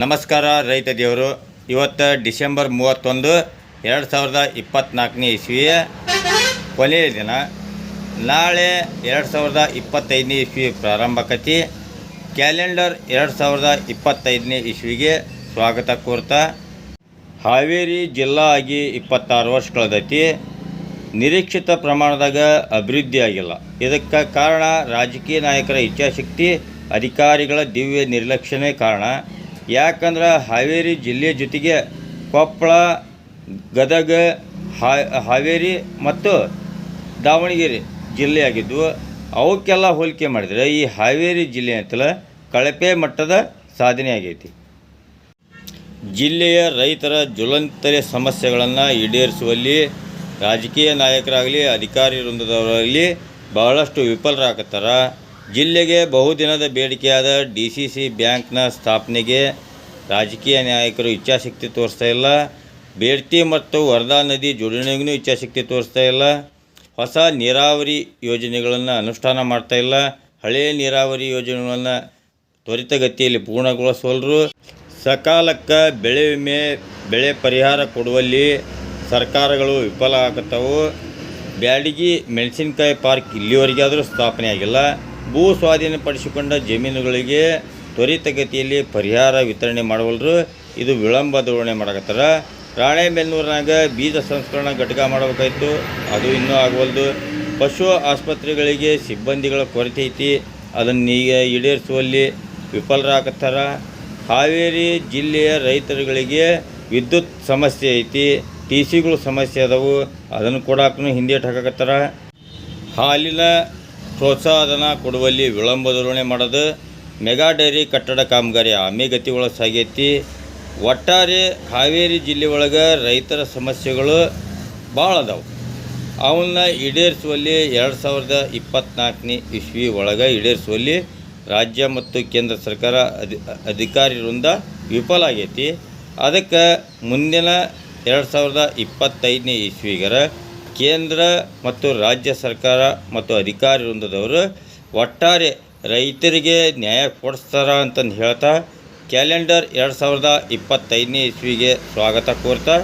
ನಮಸ್ಕಾರ ರೈತ ದೇವರು. ಇವತ್ತು ಡಿಸೆಂಬರ್ ಮೂವತ್ತೊಂದು ಎರಡು ಸಾವಿರದ ಇಪ್ಪತ್ತ್ನಾಲ್ಕನೇ ಇಸ್ವಿಯ ಕೊನೆಯ ದಿನ. ನಾಳೆ ಎರಡು ಸಾವಿರದ ಇಪ್ಪತ್ತೈದನೇ ಇಸ್ವಿ ಪ್ರಾರಂಭ ಆಕತಿ. ಕ್ಯಾಲೆಂಡರ್ ಎರಡು ಸಾವಿರದ ಇಪ್ಪತ್ತೈದನೇ ಇಸ್ವಿಗೆ ಸ್ವಾಗತ ಕೋರ್ತಾ. ಹಾವೇರಿ ಜಿಲ್ಲಾ ಆಗಿ ಇಪ್ಪತ್ತಾರು ವರ್ಷ ಕಳೆದೈತಿ. ನಿರೀಕ್ಷಿತ ಪ್ರಮಾಣದಾಗ ಅಭಿವೃದ್ಧಿ ಆಗಿಲ್ಲ. ಇದಕ್ಕೆ ಕಾರಣ ರಾಜಕೀಯ ನಾಯಕರ ಇಚ್ಛಾಶಕ್ತಿ, ಅಧಿಕಾರಿಗಳ ದಿವ್ಯ ನಿರ್ಲಕ್ಷ್ಯನೇ ಕಾರಣ ಯಾಕಂದ್ರೆ ಹಾವೇರಿ ಜಿಲ್ಲೆ ಜೊತೆಗೆ ಕೊಪ್ಪಳ ಗದಗ ಹಾವೇರಿ ಮತ್ತು ದಾವಣಗೆರೆ ಜಿಲ್ಲೆಯಾಗಿದ್ದು, ಅವಕ್ಕೆಲ್ಲ ಹೋಲಿಕೆ ಮಾಡಿದರೆ ಈ ಹಾವೇರಿ ಜಿಲ್ಲೆ ಅಂತಲ ಕಳಪೆ ಮಟ್ಟದ ಸಾಧನೆ ಆಗೈತಿ. ಜಿಲ್ಲೆಯ ರೈತರ ಜ್ವಲಂತ ಸಮಸ್ಯೆಗಳನ್ನು ಈಡೇರಿಸುವಲ್ಲಿ ರಾಜಕೀಯ ನಾಯಕರಾಗಲಿ, ಅಧಿಕಾರಿ ವೃಂದದವರಾಗಲಿ ಬಹಳಷ್ಟು ವಿಫಲರಾಗತ್ತಾರ. ಜಿಲ್ಲೆಗೆ ಬಹುದಿನದ ಬೇಡಿಕೆಯಾದ ಡಿ ಸಿ ಸಿ ಬ್ಯಾಂಕ್ನ ಸ್ಥಾಪನೆಗೆ ರಾಜಕೀಯ ನಾಯಕರು ಇಚ್ಛಾಶಕ್ತಿ ತೋರಿಸ್ತಾ ಇಲ್ಲ. ಬೇಡ್ತಿ ಮತ್ತು ವರ್ಧಾ ನದಿ ಜೋಡಣೆಗೂ ಇಚ್ಛಾಶಕ್ತಿ ತೋರಿಸ್ತಾ ಇಲ್ಲ. ಹೊಸ ನೀರಾವರಿ ಯೋಜನೆಗಳನ್ನು ಅನುಷ್ಠಾನ ಮಾಡ್ತಾ ಇಲ್ಲ. ಹಳೆಯ ನೀರಾವರಿ ಯೋಜನೆಗಳನ್ನು ತ್ವರಿತಗತಿಯಲ್ಲಿ ಪೂರ್ಣಗೊಳಿಸೋಲ್ರು. ಸಕಾಲಕ್ಕೆ ಬೆಳೆ ವಿಮೆ, ಬೆಳೆ ಪರಿಹಾರ ಕೊಡುವಲ್ಲಿ ಸರ್ಕಾರಗಳು ವಿಫಲ ಆಗತ್ತವು ಬ್ಯಾಡಗಿ ಮೆಣಸಿನಕಾಯಿ ಪಾರ್ಕ್ ಇಲ್ಲಿವರೆಗೆ ಆದರೂ ಸ್ಥಾಪನೆ ಆಗಿಲ್ಲ ಭೂ ಸ್ವಾಧೀನಪಡಿಸಿಕೊಂಡ ಜಮೀನುಗಳಿಗೆ ತ್ವರಿತಗತಿಯಲ್ಲಿ ಪರಿಹಾರ ವಿತರಣೆ ಮಾಡವಲ್ರು. ಇದು ವಿಳಂಬ ಧೋರಣೆ ಮಾಡಕತ್ತಾರ. ರಾಣೆಬೆನ್ನೂರಿನಾಗ ಬೀಜ ಸಂಸ್ಕರಣಾ ಘಟಕ ಮಾಡಬೇಕಾಯ್ತು. ಅದು ಇನ್ನೂ ಆಗವಲ್ದು. ಪಶು ಆಸ್ಪತ್ರೆಗಳಿಗೆ ಸಿಬ್ಬಂದಿಗಳ ಕೊರತೆ ಐತಿ. ಅದನ್ನು ಈಗ ಈಡೇರಿಸುವಲ್ಲಿ ವಿಫಲರಾಗತ್ತಾರ ಹಾವೇರಿ ಜಿಲ್ಲೆಯ ರೈತರುಗಳಿಗೆ ವಿದ್ಯುತ್ ಸಮಸ್ಯೆ ಐತಿ. ಟಿ ಸಿಗಳು ಸಮಸ್ಯೆ ಅದಾವು. ಅದನ್ನು ಕೊಡಕ್ಕೂ ಹಿಂದೇಟು ಹಾಕಕತ್ತಾರ. ಹಾಲಿನ ಪ್ರೋತ್ಸಾಹಧನ ಕೊಡುವಲ್ಲಿ ವಿಳಂಬ ಧೋರಣೆ ಮಾಡೋದು ಮೆಗಾ ಡೈರಿ ಕಟ್ಟಡ ಕಾಮಗಾರಿ ಆಮೆಗತಿ ಒಳಗೆ ಸಾಗೈತಿ ಒಟ್ಟಾರೆ ಹಾವೇರಿ ಜಿಲ್ಲೆ ಒಳಗೆ ರೈತರ ಸಮಸ್ಯೆಗಳು ಭಾಳ ಅದಾವೆ. ಅವನ್ನ ಈಡೇರಿಸುವಲ್ಲಿ ಎರಡು ಸಾವಿರದ ಇಪ್ಪತ್ತ್ನಾಲ್ಕನೇ ಇಸ್ವಿ ಒಳಗೆ ಈಡೇರಿಸುವಲ್ಲಿ ರಾಜ್ಯ ಮತ್ತು ಕೇಂದ್ರ ಸರ್ಕಾರ ಅಧಿ ಅಧಿಕಾರಿ ವೃಂದ ವಿಫಲ ಆಗೈತಿ. ಅದಕ್ಕೆ ಮುಂದಿನ ಎರಡು ಸಾವಿರದ ಇಪ್ಪತ್ತೈದನೇ ಇಸ್ವಿಗರ ಕೇಂದ್ರ ಮತ್ತು ರಾಜ್ಯ ಸರ್ಕಾರ ಮತ್ತು ಅಧಿಕಾರಿ ವೃಂದದವರು ಒಟ್ಟಾರೆ ರೈತರಿಗೆ ನ್ಯಾಯ ಕೊಡಿಸ್ತಾರ ಅಂತಂದು ಹೇಳ್ತಾ ಕ್ಯಾಲೆಂಡರ್ ಎರಡು ಸಾವಿರದ ಇಪ್ಪತ್ತೈದನೇ ಇಸ್ವಿಗೆ ಸ್ವಾಗತ ಕೋರ್ತಾ.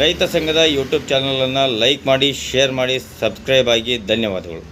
ರೈತ ಸಂಘದ ಯೂಟ್ಯೂಬ್ ಚಾನಲನ್ನು ಲೈಕ್ ಮಾಡಿ, ಶೇರ್ ಮಾಡಿ, ಸಬ್ಸ್ಕ್ರೈಬ್ ಆಗಿ ಧನ್ಯವಾದಗಳು.